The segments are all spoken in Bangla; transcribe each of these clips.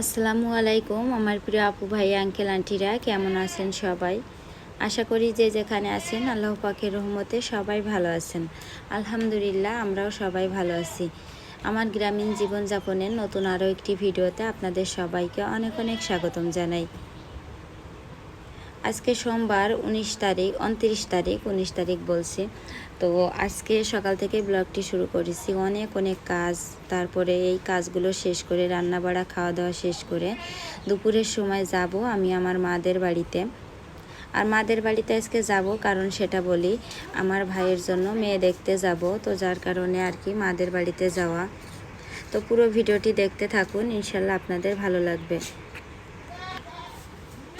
আসসালামু আলাইকুম, আমার প্রিয় আপু ভাই আঙ্কেল আন্টিরা কেমন আছেন সবাই? আশা করি যে যেখানে আছেন, আল্লাহ পাকের রহমতে সবাই ভালো আছেন। আলহামদুলিল্লাহ, আমরাও সবাই ভালো আছি। আমার গ্রামীণ জীবনযাপনের নতুন আরও একটি ভিডিওতে আপনাদের সবাইকে অনেক অনেক স্বাগতম জানাই। আজকে সোমবার, উনিশ তারিখ, উনত্রিশ তারিখ, উনিশ তারিখ বলছি। তো আজকে সকাল থেকে ব্লগটি শুরু করেছি। অনেক অনেক কাজ, তারপরে এই কাজগুলো শেষ করে রান্না বাড়া খাওয়া দাওয়া শেষ করে দুপুরের সময় যাব আমি আমার মাদের বাড়িতে। আর মাদের বাড়িতে আজকে যাব কারণ সেটা বলি, আমার ভাইয়ের জন্য মেয়ে দেখতে যাব, তো যার কারণে আর কি মাদের বাড়িতে যাওয়া। তো পুরো ভিডিওটি দেখতে থাকুন, ইনশাল্লাহ আপনাদের ভালো লাগবে।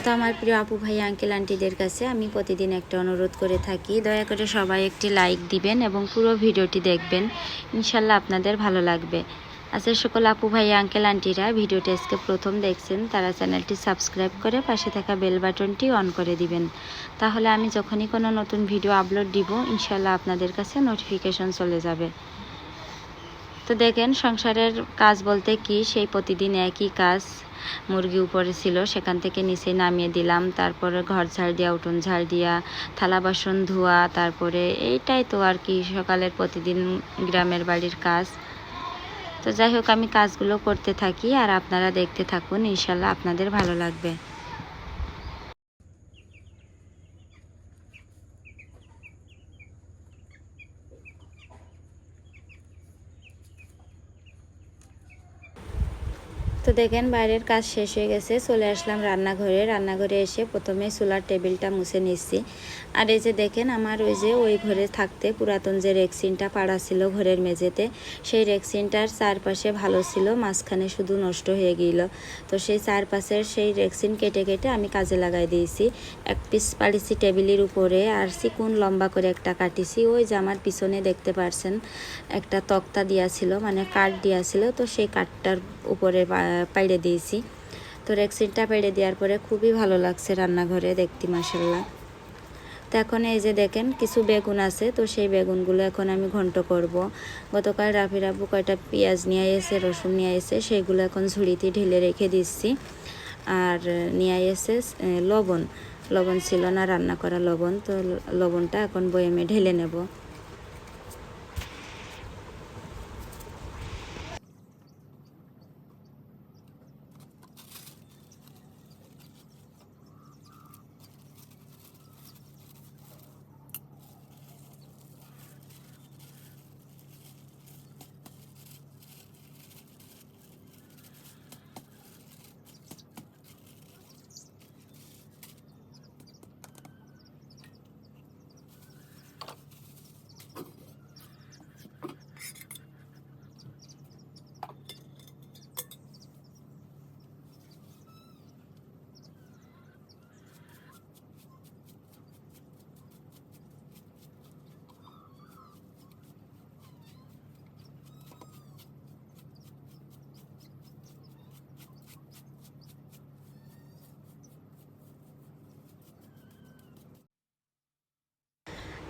তো আমার প্রিয় আপু ভাই আঙ্কেল আন্টিদের কাছে আমি প্রতিদিন একটা অনুরোধ করে থাকি। দয়া করে সবাই একটি লাইক দিবেন এবং পুরো ভিডিওটি দেখবেন। ইনশাল্লাহ আপনাদের ভালো লাগবে। আচ্ছা সকল আপু ভাই আঙ্কেল আন্টিরা ভিডিওটি আজকে প্রথম দেখছেন, তারা চ্যানেলটি সাবস্ক্রাইব করে পাশে থাকা বেল বাটনটি অন করে দিবেন। তাহলে আমি যখনই কোনো নতুন ভিডিও আপলোড দিব, ইনশাল্লাহ আপনাদের কাছে নোটিফিকেশন চলে যাবে। তো দেখেন সংসারের কাজ বলতে কি, সেই প্রতিদিন একই কাজ মুরগি উপরে ছিল, সেখান থেকে নিচে নামিয়ে দিলাম, তারপরে ঘর ঝাড় দিয়া, উঠোন ঝাড় দিয়া, থালা বাসন ধোয়া, তারপরে এইটাই তো আর কি, সকালের প্রতিদিন গ্রামের বাড়ির কাজ। তো যাই হোক, আমি কাজগুলো করতে থাকি আর আপনারা দেখতে থাকুন, ইনশাল্লাহ আপনাদের ভালো লাগবে। তো দেখেন বাইরের কাজ শেষ হয়ে গেছে, চলে আসলাম রান্নাঘরে। রান্নাঘরে এসে প্রথমে চুলার টেবিলটা মুছে নিচ্ছি আর এই যে দেখেন আমার ওই যে ওই ঘরে থাকতে পুরাতন যে রেক্সিনটা পাড়া ছিল ঘরের মেঝেতে, সেই রেক্সিনটার চারপাশে ভালো ছিল, মাঝখানে শুধু নষ্ট হয়ে গিয়েছিল তো সেই চারপাশের সেই রেক্সিন কেটে কেটে আমি কাজে লাগাই দিয়েছি। এক পিস পাড়িছি টেবিলের উপরে আর চিকুন লম্বা করে একটা কাটিছি। ওই যে আমার পিছনে দেখতে পারছেন, একটা তক্তা দিয়াছিল মানে কাঠ দিয়াছিল তো সেই কাঠটার উপরে পাইড়ে দিয়েছি। তো রেক্সিনটা পেড়ে দেওয়ার পরে খুবই ভালো লাগছে রান্নাঘরে দেখতে মাসাল্লাহ তো এখন এই যে দেখেন, কিছু বেগুন আছে, তো সেই বেগুনগুলো এখন আমি ঘন্ট করব। গতকাল রাফি রাবু কয়টা পেঁয়াজ নিয়ে এসে, রসুন নিয়ে এসে, সেইগুলো এখন ঝুড়িতে ঢেলে রেখে দিচ্ছি। আর নিয়ে এসে লবণ। লবণ ছিল না, রান্না করা লবণ, তো লবণটা এখন বয়েমে ঢেলে নেব।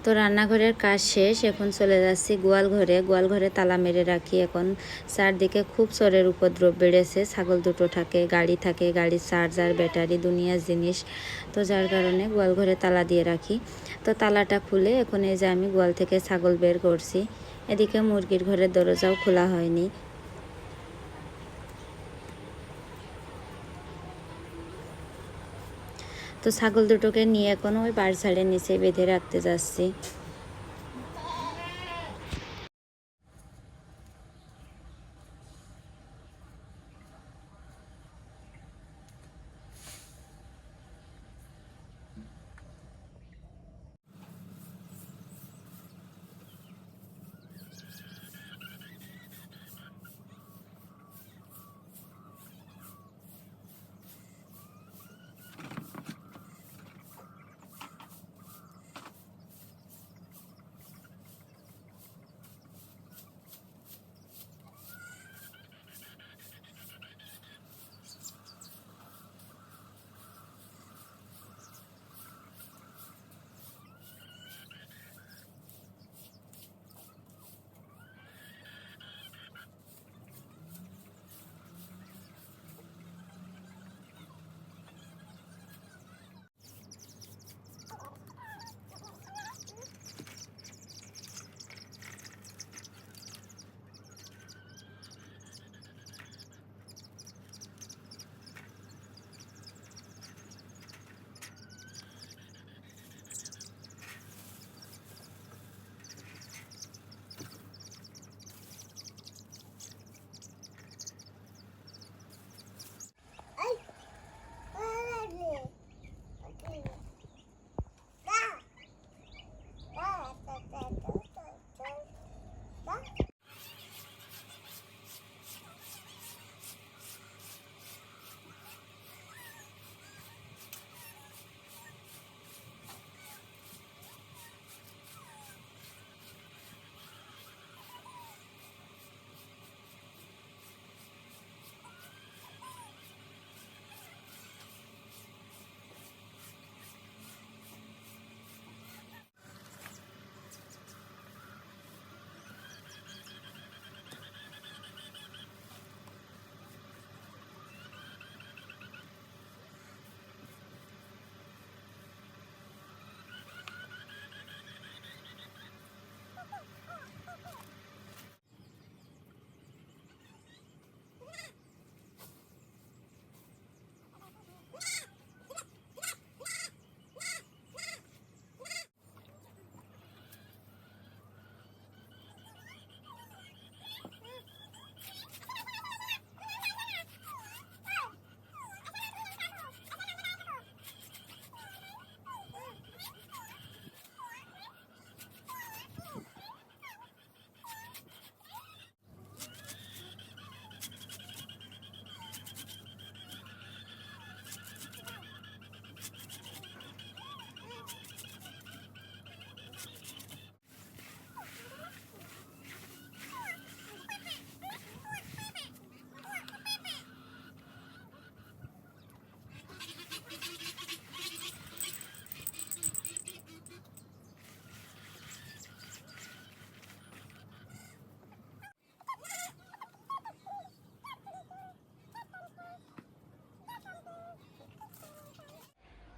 তো রান্নাঘরের কাজ শেষ, এখন চলে যাচ্ছি গোয়াল ঘরে। গোয়াল ঘরে তালা মেরে রাখি এখন। চারদিকে খুব চরের উপদ্রব বেড়েছে, ছাগল দুটো থাকে, গাড়ি থাকে, গাড়ির চার্জার, ব্যাটারি, দুনিয়ার জিনিস। তো যার কারণে গোয়াল ঘরে তালা দিয়ে রাখি। তো তালাটা খুলে এখন এই যে আমি গোয়াল থেকে ছাগল বের করছি। এদিকে মুরগির ঘরের দরজাও খোলা হয়নি। তো ছাগল দুটোকে নিয়ে এখন ওই পার্সালের নিচে বেঁধে রাখতে যাচ্ছি।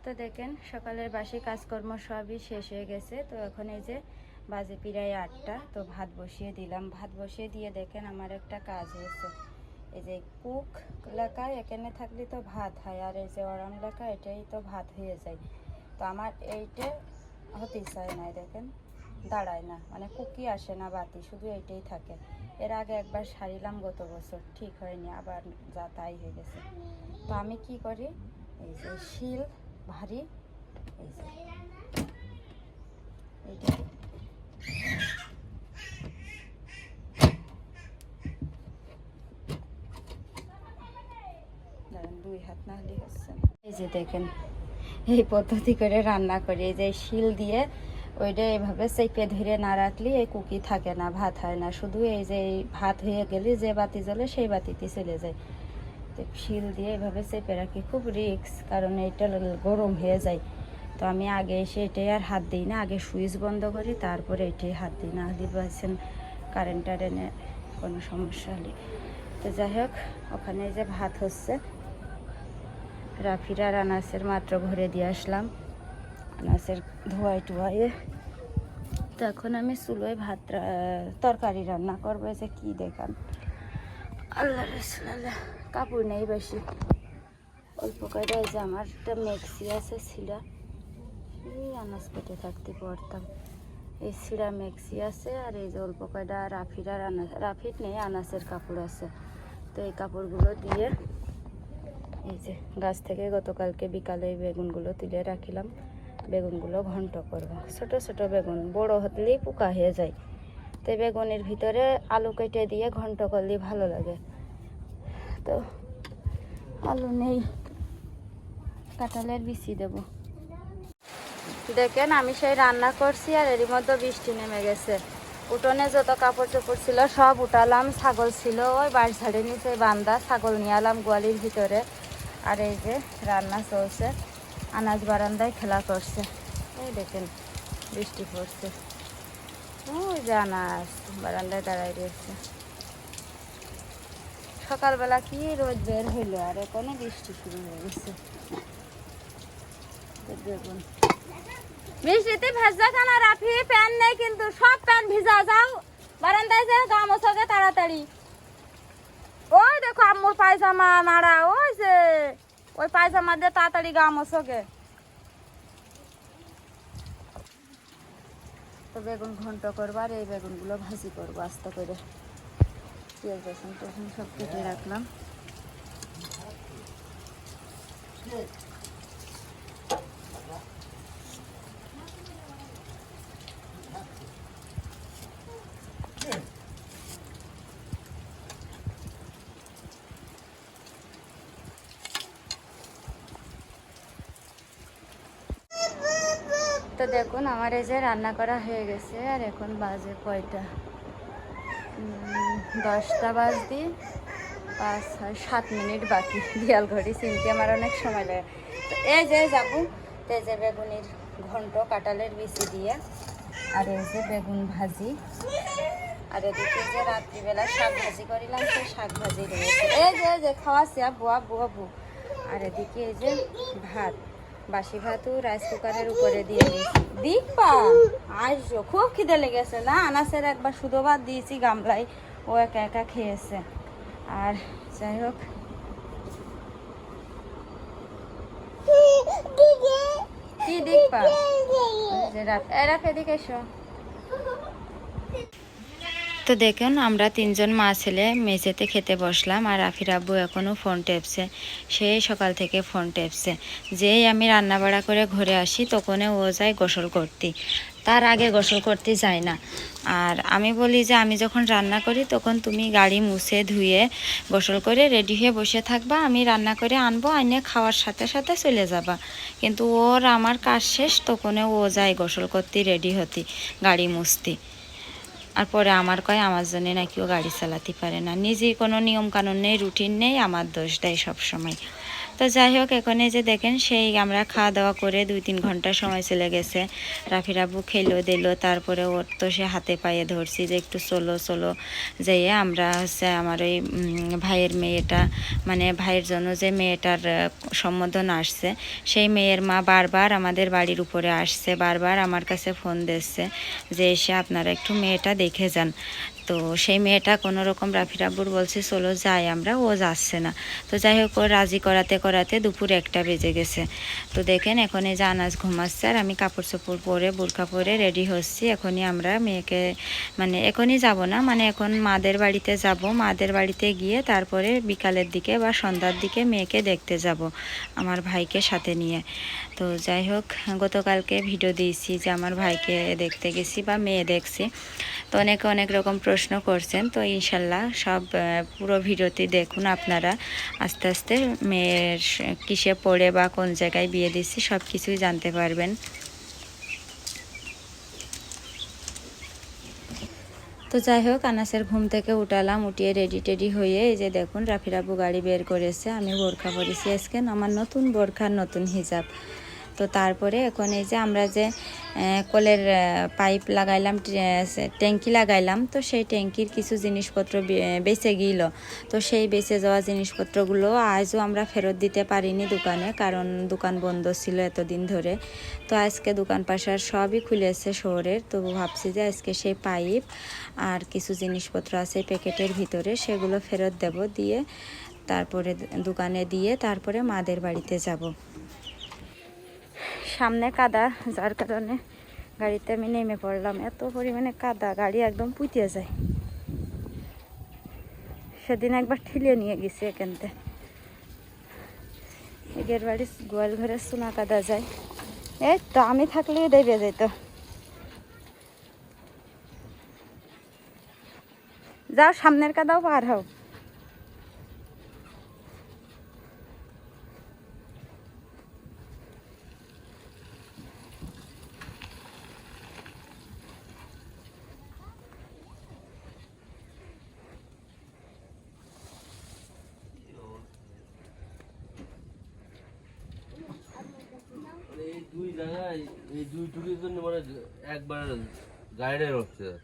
তো দেখেন, সকালের বাসি কাজকর্ম সবই শেষ হয়ে গেছে। তো এখন এই যে বাজে প্রায় আটটা, তো ভাত বসিয়ে দিলাম। ভাত বসিয়ে দিয়ে দেখেন আমার একটা কাজ হয়েছে। এই যে কুক এলাকায় এখানে থাকলে তো ভাত হয়, আর এই যে ওরাম এলাকা এটাই তো ভাত হয়ে যায়। তো আমার এইটা হতেই চায় না দেখেন, দাঁড়ায় না। মানে কুকি আসে না বাতি, শুধু এইটাই থাকে। এর আগে একবার সারিলাম গত বছর, ঠিক হয়নি, আবার যা তাই হয়ে গেছে। তো আমি কি করি? এই যে শিল ভারী। দুই হাত না এই যে দেখেন, এই পদ্ধতি করে রান্না করি। এই যে শিল দিয়ে ওইটা এভাবে চেপে ধরে না রাখলে এই কুকি থাকে না, ভাত হয় না। শুধু এই যে ভাত হয়ে গেলে যে বাতি জ্বলে সেই বাতিতে চলে যায়। তো শিল দিয়ে এভাবে চেপে রাখি, খুব রিক্স কারণ এটা গরম হয়ে যায়। তো আমি আগে এসে এটাই আর হাত দিই না, আগে সুইচ বন্ধ করি, তারপরে এটাই হাত দিই, না হলে বলছেন কারেন্ট টারেন্টে কোনো সমস্যা হলে। তো যাই হোক, ওখানে যে ভাত হচ্ছে। রাফিরা আনাসের মাত্র ঘরে দিয়ে আসলাম। আনাসের ধোয়াই টুয়াইয়ে তো এখন আমি চুলোয় ভাত তরকারি রান্না করব যে কি দেখান। আল্লাহ রসুল্লাহ কাপড় নেই বেশি। অল্প কয়টা এই যে আমার একটা মেক্সি আছে ছিঁড়া এই আনাজ পেটে থাকতে পড়তাম এই ছিঁড়া মেক্সি আছে আর এই যে অল্প কয়টা রাফির আর আনাজ রাফির নেই আনাসের কাপড় আছে। তো এই কাপড়গুলো দিয়ে এই যে গাছ থেকে গতকালকে বিকালে এই বেগুনগুলো তুলে রাখিলাম। বেগুনগুলো ঘন্ট করব। ছোট ছোট বেগুন, বড় হতলেই পোকা হয়ে যায়। তো বেগুনের ভিতরে আলু কেটে দিয়ে ঘন্ট করলে ভালো লাগে। তো আলু নেই। কাঁঠালের বিচি দেব। দেখেন আমি সেই রান্না করছি আর এরই মধ্যে বৃষ্টি নেমে গেছে। উঠোনে যত কাপড় চোপড় ছিল সব উঠালাম, ছাগল ছিল ওই বাড়ি ঝাড়ে নিচে বান্দা, ছাগল নিয়ে আলাম গোয়ালির ভিতরে। আর এই যে রান্না চলছে, আনাজ বারান্দায় খেলা করছে। এই দেখেন বৃষ্টি পড়ছে। ওই যে আনাজ বারান্দায় দাঁড়াই রয়েছে। সকালবেলা কি রোদ বের হইল? আর এখনও বৃষ্টি শুরু হয়ে গেছে। দেখুন। বৃষ্টিতে ভেজা খানা রাফি, প্যান নেই কিন্তু সব প্যান ভিজা, যাও। বারান্দায় যে গা মোছাকে তাড়াতাড়ি। ওই দেখো আম্মুর পায়জামা, নাড়া, ওই যে, ওই পায়জামা দিয়ে তাড়াতাড়ি গা মোছাকে তো বেগুন ঘন্ট করব আর এই বেগুনগুলো ভাজি করব আস্তে করে। পেঁয়াজ রসুন টসুন সব কেটে রাখলাম তো দেখুন, আমার এই যে রান্না করা হয়ে গেছে, আর এখন বাজে কয়টা? দশটা বাজ বাজদি পাঁচ ছয়, সাত মিনিট বাকি। দিয়াল ঘড়ি চিনতে আমার অনেক সময় লাগে। তো এই যে যাব, তো এই যে বেগুনির ঘন্ট, কাঁঠালের বিচি দিয়ে, আর এই যে বেগুন ভাজি। আর এদিকে যে রাত্রিবেলা শাক ভাজি করিলাম, সেই শাক ভাজি রয়েছে। এই যে যে খাওয়াছি বুয়া বুয়া বু আর এদিকে এই যে ভাত। বাসি ভাতও রাইস কুকারের উপরে দিয়ে দিয়েছি। দীপা! আসো খুব খিদে লেগেছে। না, আনাসের একবার শুধু ভাত দিয়েছি গামলায়। ও একা একা খেয়েছে। আর যাই হোক। কি এদিকে এসো। তো দেখুন, আমরা তিনজন মা ছেলে মেঝেতে খেতে বসলাম আর রাফির আব্বু এখনও ফোন টেপছে। সেই সকাল থেকে ফোন টেপছে। যেই আমি রান্না বাড়া করে ঘরে আসি তখনই ও যায় গোসল করতে। তার আগে গোসল করতে যায় না। আর আমি বলি যে, আমি যখন রান্না করি, তখন তুমি গাড়ি মুছে ধুয়ে গোসল করে রেডি হয়ে বসে থাকবা। আমি রান্না করে আনব, আইনে খাওয়ার সাথে সাথে চলে যাবা। কিন্তু ওর আমার কাজ শেষ, তখনও ও যায় গোসল করতে রেডি হতি, গাড়ি মুছতে। আর পরে আমার কয়, আমার জন্য নাকি ও গাড়ি চালাতে পারে না। নিজে কোনো নিয়মকানুন নেই রুটিন নেই, আমার দোষ দেয় সব সময় তো যাই হোক, এখন এই যে দেখেন, সেই আমরা খাওয়া দাওয়া করে দুই তিন ঘণ্টা সময় চলে গেছে। রাফির আব্বু খেলো, দিল, তারপরে ওর তো সে হাতে পায়ে ধরছি যে একটু চলো চলো যেয়ে আমরা হচ্ছে আমার ওই ভাইয়ের মেয়েটা মানে ভাইয়ের জন্য যে মেয়েটার সম্বোধন আসছে, সেই মেয়ের মা বারবার আমাদের বাড়ির উপরে আসছে, বারবার আমার কাছে ফোন দিচ্ছে যে এসে আপনারা একটু মেয়েটা দেখে যান। তো সেই মেয়েটা কোনো রকম রাফির রাব্বুর বলছে, চলো যাই আমরা, ও যাচ্ছে না। তো যাই হোক, ও রাজি করাতে করাতে দুপুর একটা বেজে গেছে। তো দেখেন, এখন এই যে আনাজ ঘুমাচ্ছে আর আমি কাপড় চোপড় পরে বোরকা পরে রেডি হচ্ছি। এখনই আমরা মেয়েকে মানে এখনই যাব না মানে এখন মাদের বাড়িতে যাব। মাদের বাড়িতে গিয়ে তারপরে বিকালের দিকে বা সন্ধ্যার দিকে মেয়েকে দেখতে যাব, আমার ভাইকে সাথে নিয়ে। তো যাই হোক, গতকালকে ভিডিও দিয়েছি যে আমার ভাইকে দেখতে গেছি বা মেয়ে দেখছি। তো অনেকে অনেক রকম প্রশ্ন করছেন, তো ইনশাল্লাহ সব পুরো ভিডিওটি দেখুন আপনারা। আস্তে আস্তে মেয়ের কিসে পড়ে বা কোন জায়গায় বিয়ে দিচ্ছি সব কিছুই জানতে পারবেন। তো যাই হোক, আনাসের ঘুম থেকে উঠালাম, উঠিয়ে রেডি টেডি হয়ে এই যে দেখুন রাফিরাবু গাড়ি বের করেছে। আমি বোরখা পরেছি আজকে, আমার নতুন বোরখার নতুন হিজাব। তো তারপরে এখন এই যে আমরা যে কলের পাইপ লাগাইলাম ট্যাঙ্কি লাগাইলাম, তো সেই ট্যাঙ্কির কিছু জিনিসপত্র বেঁচে গিয়েছিল তো সেই বেঁচে যাওয়া জিনিসপত্রগুলো আজও আমরা ফেরত দিতে পারিনি দোকানে, কারণ দোকান বন্ধ ছিল এতদিন ধরে। তো আজকে দোকান পাশার সবই খুলেছে শহরের তো ভাবছি যে আজকে সেই পাইপ আর কিছু জিনিসপত্র আছে প্যাকেটের ভিতরে, সেগুলো ফেরত দেব দিয়ে তারপরে দোকানে দিয়ে তারপরে মাদের বাড়িতে যাব। সামনে কাদা, যার কারণে গাড়িতে আমি নেমে পড়লাম। এত পরিমাণে কাদা, গাড়ি একদম পুঁতে যায়। সেদিন একবার ঠেলিয়ে নিয়ে গেছি এখানতে। এগের বাড়ি গোয়াল ঘরে সোনা কাদা যায়। এই তো আমি থাকলেই দেবে যেত। যাও, সামনের কাদাও পার হও। 라이레로스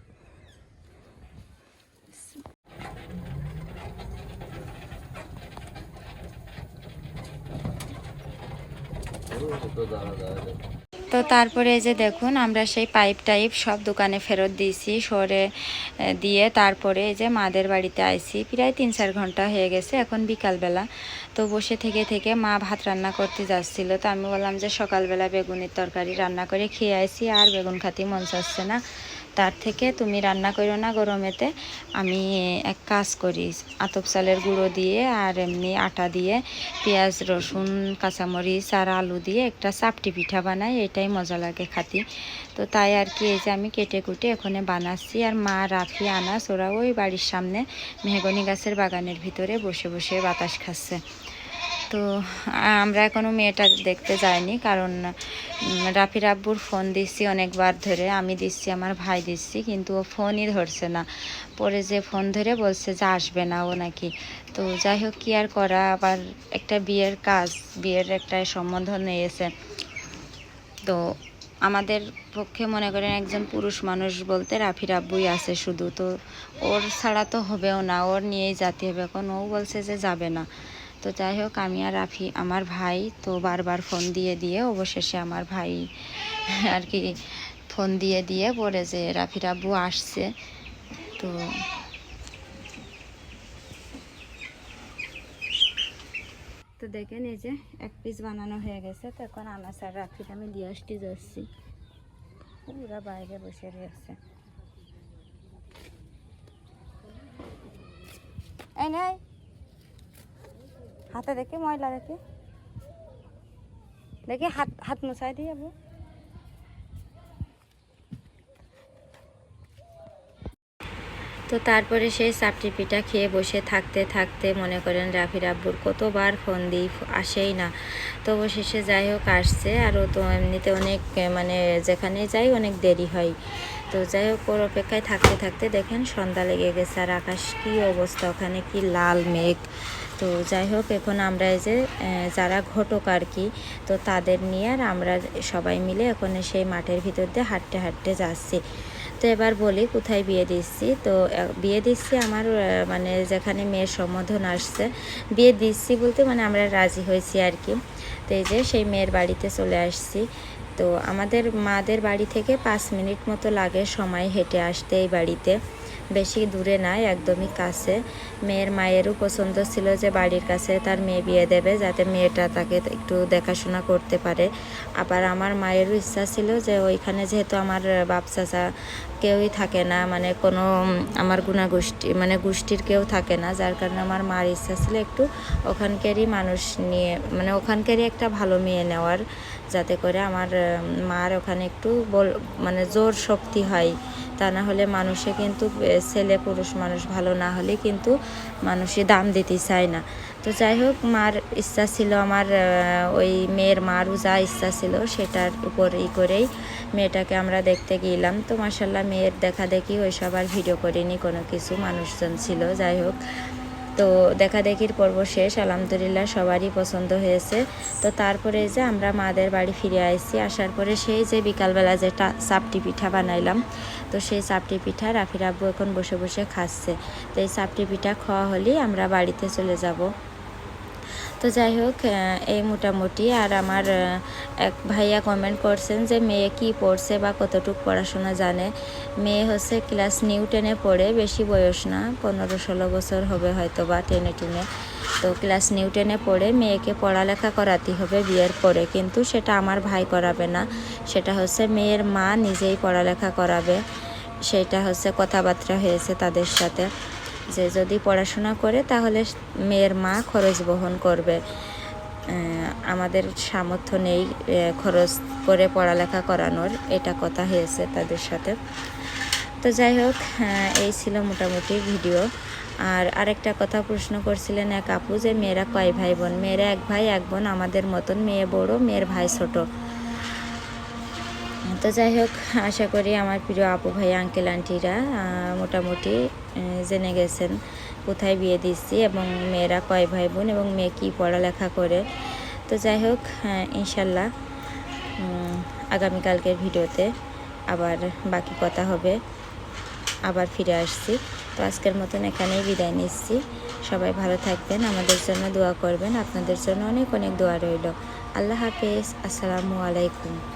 이거 또 달아놔야 돼. তো তারপরে এই যে দেখুন, আমরা সেই পাইপ টাইপ সব দোকানে ফেরত দিয়েছি সরে দিয়ে তারপরে এই যে মাদের বাড়িতে আইছি। প্রায় তিন চার ঘণ্টা হয়ে গেছে, এখন বিকালবেলা। তো বসে থেকে থেকে মা ভাত রান্না করতে যাচ্ছিল, তো আমি বললাম যে সকালবেলা বেগুনের তরকারি রান্না করে খেয়ে আইছি, আর বেগুন খাতি মন চাচ্ছে না। তার থেকে তুমি রান্না করো না গরমেতে আমি এক কাজ করি, আতপ চালের গুঁড়ো দিয়ে আর এমনি আটা দিয়ে পেঁয়াজ, রসুন, কাঁচামরিচ আর আলু দিয়ে একটা চাপটি পিঠা বানাই, এটাই মজা লাগে খাতি। তো তাই আর কি, এই যে আমি কেটে কুটে এখানে বানাচ্ছি আর মা রাফি, আনাস, ওরা ওই বাড়ির সামনে মেহগনি গাছের বাগানের ভিতরে বসে বসে বাতাস খাচ্ছে। তো আমরা এখনও মেয়েটা দেখতে যাইনি, কারণ রাফির আব্বুর ফোন দিচ্ছি অনেকবার ধরে, আমি দিচ্ছি, আমার ভাই দিচ্ছি, কিন্তু ও ফোনই ধরছে না। পরে যে ফোন ধরে বলছে যে আসবে না ও নাকি। তো যাই হোক, কি আর করা, আবার একটা বিয়ের কাজ, বিয়ের একটা সম্বন্ধ নিয়েছে। তো আমাদের পক্ষে মনে করেন একজন পুরুষ মানুষ বলতে রাফির আব্বুই আছে শুধু, তো ওর ছাড়া তো হবেও না, ওর নিয়েই যেতে হবে। এখন ও বলছে যে যাবে না। তো যাই হোক আমি আর রাফি, আমার ভাই তো বারবার ফোন দিয়ে দিয়ে, অবশেষে আমার ভাই আর কি ফোন দিয়ে দিয়ে পরে যে রাফির আব্বু আসছে। তো তো দেখেন এই যে এক পিস বানানো হয়ে গেছে, তো এখন আনাস আর রাফির আমি দিয়ে আসতে যাচ্ছি। ওরা বাইরে বসে রয়েছে। এই নাই হাতে দেখি, ময়লা দেখি। দেখি, হাত হাত মুছাই দিই আবু। তো তারপরে সেই চাপটি পিঠা খেয়ে বসে থাকতে থাকতে মনে করেন রাফির আব্বুর কতবার ফোন দিই আসেই না। তো অবশেষে যাই হোক, আসছে। আর ও তো এমনিতে অনেক মানে যেখানে যাই অনেক দেরি হয়। তো যাই হোক, ওর অপেক্ষায় থাকতে থাকতে দেখেন সন্ধ্যা লেগে গেছে আর আকাশ কী অবস্থা, ওখানে কি লাল মেঘ। তো যাই হোক, এখন আমরা এই যে যারা ঘটক আর কি, তো তাদের নিয়ে আর আমরা সবাই মিলে এখন সেই মাঠের ভিতর দিয়ে হাঁটতে হাঁটতে যাচ্ছি। তো এবার বলি কোথায় বিয়ে দিচ্ছি? তো বিয়ে দিচ্ছি আমার মানে যেখানে মেয়ের সম্বোধন আসছে, বিয়ে দিচ্ছি বলতে মানে আমরা রাজি হয়েছি আর কি। তো এই যে সেই মেয়ের বাড়িতে চলে আসছি। তো আমাদের মাদের বাড়ি থেকে পাঁচ মিনিট মতো লাগে সময় হেঁটে আসতে এই বাড়িতে। বেশি দূরে নাই, একদমই কাছে। মেয়ের মায়েরও পছন্দ ছিল যে বাড়ির কাছে তার মেয়ে বিয়ে দেবে, যাতে মেয়েটা তাকে একটু দেখাশোনা করতে পারে। আবার আমার মায়েরও ইচ্ছা ছিল যে ওইখানে যেহেতু আমার বাপ চাচা কেউই থাকে না মানে কোনো আমার গুণা গোষ্ঠী মানে গোষ্ঠীর কেউ থাকে না, যার কারণে আমার মার ইচ্ছা ছিল একটু ওখানকারই মানুষ নিয়ে মানে ওখানকারই একটা ভালো মেয়ে নেওয়ার যাতে করে আমার মার ওখানে একটু বল মানে জোর শক্তি হয়। তা না হলে মানুষে কিন্তু ছেলে পুরুষ মানুষ ভালো না হলে কিন্তু মানুষে দাম দিতে চায় না। তো যাই হোক, মার ইচ্ছা ছিল আমার ওই মেয়ের, মারও যা ইচ্ছা ছিল সেটার উপর ই করেই মেয়েটাকে আমরা দেখতে গেলাম। তো মাসাল্লাহ মেয়ের দেখা দেখি ওই সবার ভিডিও করিনি, কোনো কিছু। মানুষজন ছিল, যাই হোক। তো দেখা দেখির পর্ব শেষ, আলহামদুলিল্লাহ সবারই পছন্দ হয়েছে। তো তারপরে যে আমরা মাদের বাড়ি ফিরে আসছি আসার পরে সেই যে বিকালবেলা যে চাপটি পিঠা বানাইলাম, তো সেই চাপটি পিঠা রাফির আব্বু এখন বসে বসে খাচ্ছে। তো এই চাপটি পিঠা খাওয়া হলেই আমরা বাড়িতে চলে যাব। তো যাই হোক এই মোটামুটি আর আমার এক ভাইয়া কমেন্ট করছেন যে, মেয়ে কি পড়ছে বা কতটুকু পড়াশোনা জানে? মেয়ে হচ্ছে ক্লাস নিউ টেনে পড়ে, বেশি বয়স না, পনেরো ষোলো বছর হবে হয়তো বা টেনে টেনে তো ক্লাস নিউ টেনে পড়ে, মেয়েকে পড়ালেখা করাতে হবে বিয়ের পরে, কিন্তু সেটা আমার ভাই করাবে না। সেটা হচ্ছে মেয়ের মা নিজেই পড়ালেখা করাবে। সেটা হচ্ছে কথাবার্তা হয়েছে তাদের সাথে। যে যদি পড়াশোনা করে, তাহলে মেয়ের মা খরচ বহন করবে। আমাদের সামর্থ্য নেই খরচ করে পড়ালেখা করানোর, এটা কথা হয়েছে তাদের সাথে। তো যাই হোক এই ছিল মোটামুটি ভিডিও। আর আরেকটা কথা প্রশ্ন করছিলেন এক আপু যে, মেয়েরা কয় ভাই বোন মেয়েরা এক ভাই, এক বোন, আমাদের মতন মেয়ে বড়, মেয়ের ভাই ছোট। তো যাই হোক, আশা করি আমার প্রিয় আপু ভাই, আঙ্কেল, আন্টিরা মোটামুটি জেনে গেছেন। কোথায় বিয়ে দিচ্ছি এবং মেয়েরা কয় ভাই বোন এবং মেয়ে কী পড়ালেখা করে। তো যাই হোক হ্যাঁ, ইনশাল্লাহ আগামীকালকের ভিডিওতে আবার বাকি কথা হবে। আবার ফিরে আসছি। তো আজকের মতন এখানেই বিদায় নিচ্ছি। সবাই ভালো থাকবেন আমাদের জন্য দোয়া করবেন। আপনাদের জন্য অনেক অনেক দোয়া রইল। আল্লাহ হাফেজ। আসসালামু আলাইকুম।